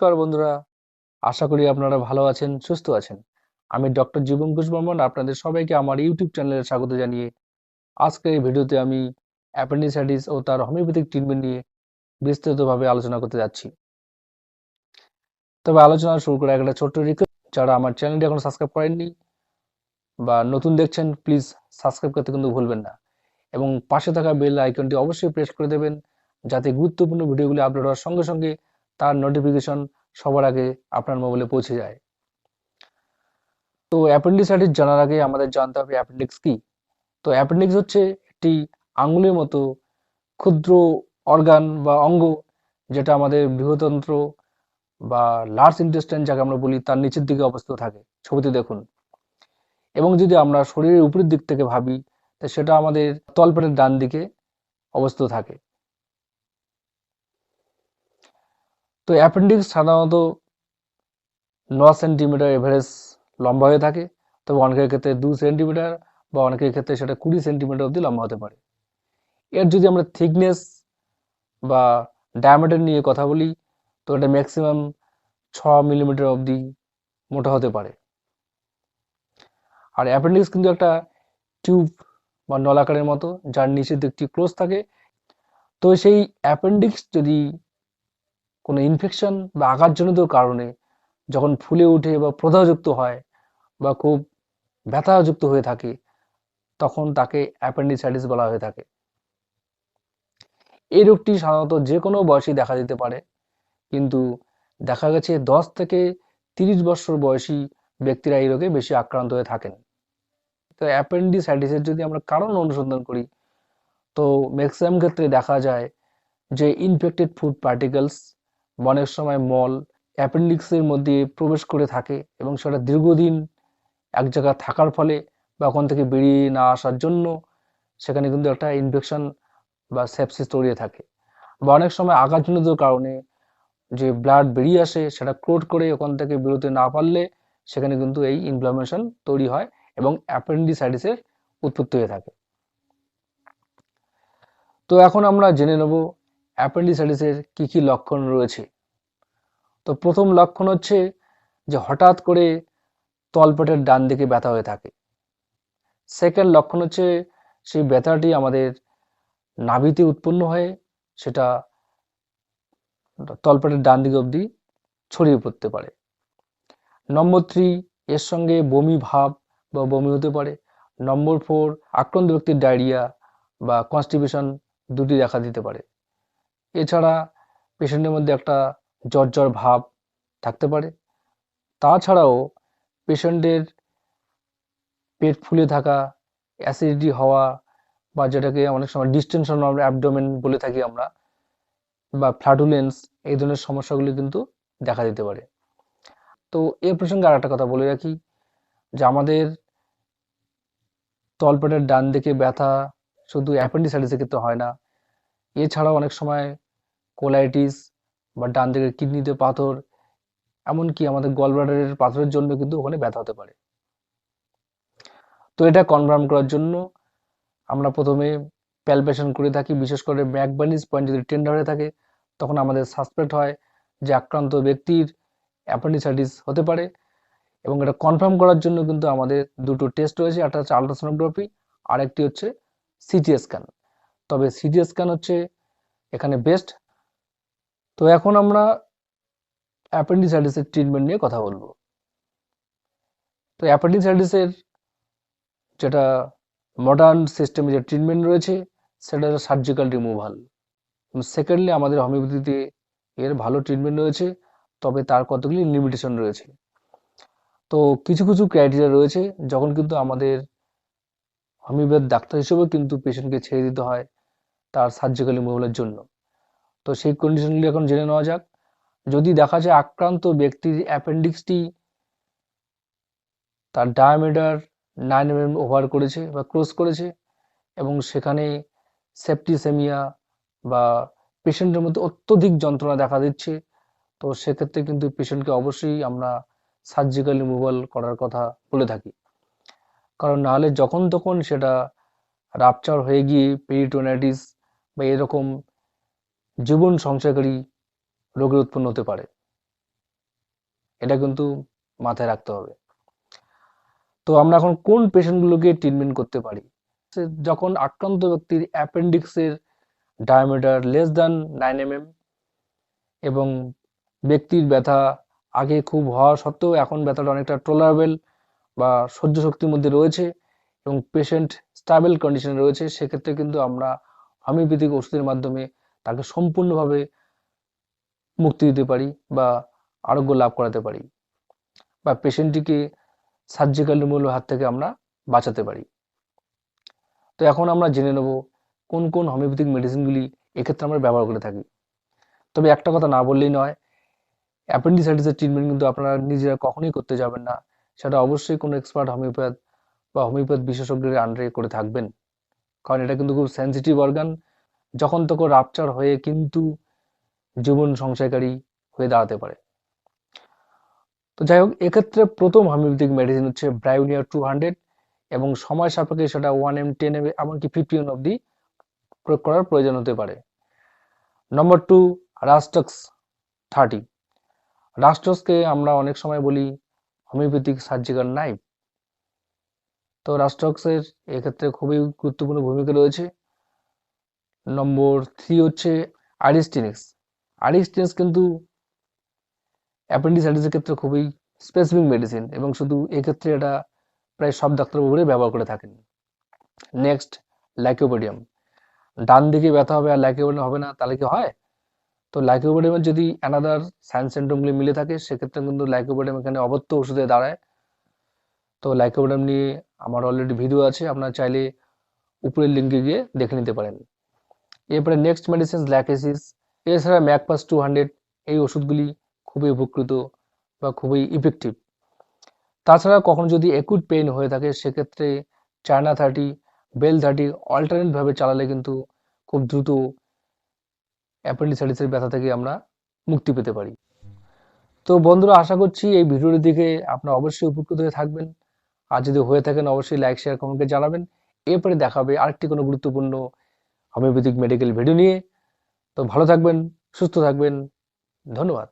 নমস্কার বন্ধুরা। আশা করি আপনারা ভালো আছেন, সুস্থ আছেন। আমি ডক্টর জীবন ঘোষ বর্মন আপনাদের সবাইকে আমার ইউটিউব চ্যানেলে স্বাগত জানিয়ে আজকের এই ভিডিওতে আমি অ্যাপেন্ডিসাইটিস ও তার হোমিওপ্যাথিক ট্রিটমেন্ট নিয়ে বিস্তারিতভাবে আলোচনা করতে যাচ্ছি। তবে আলোচনা শুরু করে একটা ছোট্ট রিকোয়েস্ট যারা আমার চ্যানেলটি এখন সাবস্ক্রাইব করেননি বা নতুন দেখছেন প্লিজ সাবস্ক্রাইব করতে কিন্তু ভুলবেন না। এবং পাশে থাকা বেল আইকনটি অবশ্যই প্রেস করে দেবেন, যাতে গুরুত্বপূর্ণ ভিডিওগুলি আপলোড হওয়ার সঙ্গে সঙ্গে তার নোটিফিকেশন সবার আগে আপনার মোবাইলে পৌঁছে যায়। তো অ্যাপেন্ডিসাইটিস জানার আগে আমাদের জানতে হবে অ্যাপেন্ডিক্স কি? তো অ্যাপেন্ডিক্স হচ্ছে একটি আঙ্গুলের মতো ক্ষুদ্র অর্গান বা অঙ্গ যেটা আমাদের বৃহতন্ত্র বা লার্জ ইন্টেস্টাইন যাকে আমরা বলি তার নিচের দিকে অবস্থিত থাকে। ছবিতে দেখুন। এবং যদি আমরা শরীরের উপরের দিক থেকে ভাবি, তা সেটা আমাদের তলপেটের ডান দিকে অবস্থিত থাকে। তো অ্যাপেন্ডিক্স সাধারণত ন সেন্টিমিটার এভারেজ লম্বা হয়ে থাকে। তবে অনেকের ক্ষেত্রে দু সেন্টিমিটার বা অনেকের ক্ষেত্রে সেটা কুড়ি সেন্টিমিটার অবধি লম্বা হতে পারে। এর যদি আমরা থিকনেস বা ডায়ামিটার নিয়ে কথা বলি, তো এটা ম্যাক্সিমাম ছ মিলিমিটার অবধি মোটা হতে পারে। আর অ্যাপেন্ডিক্স কিন্তু একটা টিউব বা নলাকারের মতো, যার নিচের দিকটি ক্লোজ থাকে। তো সেই অ্যাপেন্ডিক্স যদি কোনো ইনফেকশন বা আঘাতজনিত কারণে যখন ফুলে ওঠে বা প্রদাহযুক্ত হয় বা খুব ব্যথাযুক্ত হয়ে থাকে, তখন তাকে অ্যাপেন্ডিসাইটিস বলা হয়ে থাকে। এই রোগটি সাধারণত যে কোনো বয়সে দেখা দিতে পারে, কিন্তু দেখা গেছে দশ থেকে তিরিশ বছর বয়সী ব্যক্তিরা এই রোগে বেশি আক্রান্ত হয়ে থাকেন। তো অ্যাপেন্ডিসাইটিসের যদি আমরা কারণ অনুসন্ধান করি, তো ম্যাক্সিমাম ক্ষেত্রে দেখা যায় যে ইনফেক্টেড ফুড পার্টিকেলস অনেক সময় মল, অ্যাপেন্ডিক্সের মধ্যে প্রবেশ করে থাকে এবং সেটা দীর্ঘদিন এক জায়গায় থাকার ফলে বা ওখান থেকে বেরিয়ে না আসার জন্য সেখানে কিন্তু একটা ইনফেকশন বা সেপসিস তৈরি থাকে। বা অনেক সময় আঘাতজনিত কারণে যে ব্লাড বেরিয়ে আসে সেটা ক্রোট করে ওখান থেকে বেরোতে না পারলে সেখানে কিন্তু এই ইনফ্লামেশন তৈরি হয় এবং অ্যাপেন্ডিসাইটিসের উৎপত্তি হয়ে থাকে। তো এখন আমরা জেনে নেব অ্যাপেন্ডিসাইটিসের কি কি লক্ষণ রয়েছে? তো প্রথম লক্ষণ হচ্ছে যে হঠাৎ করে তলপেটের ডান দিকে ব্যথা হয়ে থাকে। সেকেন্ড লক্ষণ হচ্ছে সেই ব্যথাটি আমাদের নাভিতে উৎপন্ন হয়ে সেটা তলপেটের ডান দিকে অবধি ছড়িয়ে পড়তে পারে। নম্বর থ্রি এর সঙ্গে বমি ভাব বা বমি হতে পারে। নম্বর ফোর আক্রান্ত ব্যক্তির ডায়রিয়া বা কনস্টিপেশন দুটি দেখা দিতে পারে। এছাড়া পেশেন্টের মধ্যে একটা জ্বর জ্বর ভাব থাকতে পারে। তাছাড়াও পেশেন্টের পেট ফুলে থাকা অ্যাসিডিটি হওয়া বা যেটাকে অনেক সময় ডিস্টেনশন অ্যাবডোমেন বলে থাকি আমরা বা ফ্ল্যাটুলেন্স এই ধরনের সমস্যাগুলি কিন্তু দেখা দিতে পারে। তো এ প্রসঙ্গে আর একটা কথা বলে রাখি যে আমাদের তলপেটের ডান দিকে ব্যথা শুধু অ্যাপেন্ডিসাইটিসের ক্ষেত্রে হয় না এছাড়াও অনেক সময় কোলাইটিস বা ডান দিকের কিডনিতে পাথর, এমনকি আমাদের গলব্লাডারের পাথরের জন্য কিন্তু ওখানে ব্যথা হতে পারে। তো এটা কনফার্ম করার জন্য আমরা প্রথমে প্যালপেশন করে থাকি, বিশেষ করে ম্যাকবানিস পয়েন্ট যদি টেন্ডার হয়ে থাকে, তখন আমাদের সাসপেক্ট হয় যে আক্রান্ত ব্যক্তির অ্যাপেন্ডিসাইটিস হতে পারে এবং এটা কনফার্ম করার জন্য কিন্তু আমাদের দুটো টেস্ট রয়েছে, একটা হচ্ছে আলট্রাসোনোগ্রাফি আর একটি হচ্ছে সিটি স্ক্যান তবে সিটি স্ক্যান হচ্ছে এখানে বেস্ট তো এখন আমরা অ্যাপেন্ডিসাইটিসের ট্রিটমেন্ট নিয়ে কথা বলব। তো অ্যাপেন্ডিসাইটিসের যেটা মডার্ন সিস্টেমে যে ট্রিটমেন্ট রয়েছে, সেটা হচ্ছে সার্জিক্যাল রিমুভাল সেকেন্ডলি আমাদের হোমিওপ্যাথিতে এর ভালো ট্রিটমেন্ট রয়েছে, তবে তার কতগুলি লিমিটেশন রয়েছে। তো কিছু কিছু ক্রাইটেরিয়া রয়েছে, যখন কিন্তু আমাদের হোমিওপ্যাথ ডাক্তার হিসেবেও কিন্তু পেশেন্টকে ছেড়ে দিতে হয় তার সার্জিক্যাল রিমুভালের জন্য। তো সেই কন্ডিশনগুলি এখন জেনে নেওয়া যাক। যদি দেখা যায় আক্রান্ত ব্যক্তির অ্যাপেন্ডিক্সটি তার ডায়ামিটার নাইন এম ওভার করেছে বা ক্রস করেছে এবং সেখানে সেপটিসেমিয়া বা পেশেন্টের মধ্যে অত্যধিক যন্ত্রণা দেখা দিচ্ছে, তো সেক্ষেত্রে কিন্তু পেশেন্টকে অবশ্যই আমরা সার্জিক্যাল রিমুভাল করার কথা বলে থাকি। কারণ নাহলে যখন তখন সেটা রাপচার হয়ে গিয়ে পেরিটোনাইটিস বা এরকম জীবন সংশয়কারী রোগের উৎপন্ন হতে পারে। এটা কিন্তু মাথায় রাখতে হবে। তো আমরা এখন কোন পেশেন্টগুলোকে ট্রিটমেন্ট করতে পারি? যখন আক্রান্ত ব্যক্তির অ্যাপেন্ডিক্সের diameter less than nine mm এবং ব্যক্তির ব্যথা আগে খুব হওয়া সত্ত্বেও এখন ব্যথাটা অনেকটা টলারেবল বা সহ্য শক্তির মধ্যে রয়েছে এবং পেশেন্ট স্টাবেল কন্ডিশনে রয়েছে, সেক্ষেত্রে কিন্তু আমরা হোমিওপ্যাথিক ওষুধের মাধ্যমে তাকে সম্পূর্ণভাবে মুক্তি দিতে পারি বা আরোগ্য লাভ করাতে পারি বা পেশেন্টটিকে সার্জিক্যাল রিমুভাল হাত থেকে আমরা বাঁচাতে পারি। তো এখন আমরা জেনে নেব কোন কোন হোমিওপ্যাথিক মেডিসিনগুলি এক্ষেত্রে আমরা ব্যবহার করে থাকি। তবে একটা কথা না বললেই নয়, অ্যাপেন্ডিসাইটিসের ট্রিটমেন্ট কিন্তু আপনারা নিজেরা কখনোই করতে যাবেন না। সেটা অবশ্যই কোনো এক্সপার্ট হোমিওপ্যাথ বা হোমিওপ্যাথ বিশেষজ্ঞের আন্ডারে করে থাকবেন। কারণ এটা কিন্তু খুব সেন্সিটিভ অর্গান যখন তখন রাপচার হয়ে কিন্তু জীবন সংশয়কারী হয়ে দাঁড়াতে পারে। তো যাই হোক, এক্ষেত্রে প্রথম হোমিওপ্যাথিক মেডিসিন হচ্ছে ব্রাইউনিয়া টু হান্ড্রেড এবং সময় সাপেক্ষে সেটা ওয়ান এম টেন এম এমনকি ফিফটিন অবধি প্রয়োগ করার প্রয়োজন হতে পারে। নম্বর টু রাস্টক্স থার্টি রাস্টক্সকে আমরা অনেক সময় বলি হোমিওপ্যাথিক সার্জিক্যাল নাইফ তো রাস্টক্সের এক্ষেত্রে খুবই গুরুত্বপূর্ণ ভূমিকা রয়েছে। নম্বর থ্রি হচ্ছে আরিস্টিনিক্স আরিস্টিনিক্স কিন্তু অ্যাপেন্ডিসাইটিসের ক্ষেত্রে খুবই স্পেসিফিক মেডিসিন এবং শুধু এক্ষেত্রে এটা প্রায় সব ডাক্তারবাবুরাই ব্যবহার করে থাকেন। নেক্সট ল্যাকিওপোডিয়াম ডান দিকে ব্যথা হবে আর ল্যাকিওপোডিয়াম হবে না, তাহলে কি হয়? তো ল্যাকিওপোডিয়ামের যদি অ্যানাদার সাইন সিন্ড্রোমগুলি মিলে থাকে, সেক্ষেত্রে কিন্তু ল্যাকিওপোডিয়াম এখানে অবত্য ওষুধে দাঁড়ায়। তো ল্যাকিওপোডিয়াম নিয়ে আমার অলরেডি ভিডিও আছে, আপনারা চাইলে উপরের লিঙ্কে গিয়ে দেখে নিতে পারেন। এরপরে নেক্সট মেডিসিন ল্যাকেসিস এছাড়া ম্যাকপাস টু হান্ড্রেড এই ওষুধগুলি খুবই উপকৃত বা খুবই ইফেক্টিভ তাছাড়া কখনো যদি একুট পেইন হয়ে থাকে, সেক্ষেত্রে চায়না থার্টি বেল থার্টি অল্টারনেটভাবে চালালে কিন্তু খুব দ্রুত অ্যাপেন্ডিসাইটিসের ব্যথা থেকে আমরা মুক্তি পেতে পারি। তো বন্ধুরা, আশা করছি এই ভিডিওটি দেখে আপনারা অবশ্যই উপকৃত হয়ে থাকবেন। আর যদি হয়ে থাকেন, অবশ্যই লাইক শেয়ার কমেন্টে জানাবেন। এরপরে দেখাবে আরেকটি কোনো গুরুত্বপূর্ণ হোমিওপ্যাথিক মেডিকেল ভিডিও নিয়ে। তো ভালো থাকবেন, সুস্থ থাকবেন। ধন্যবাদ।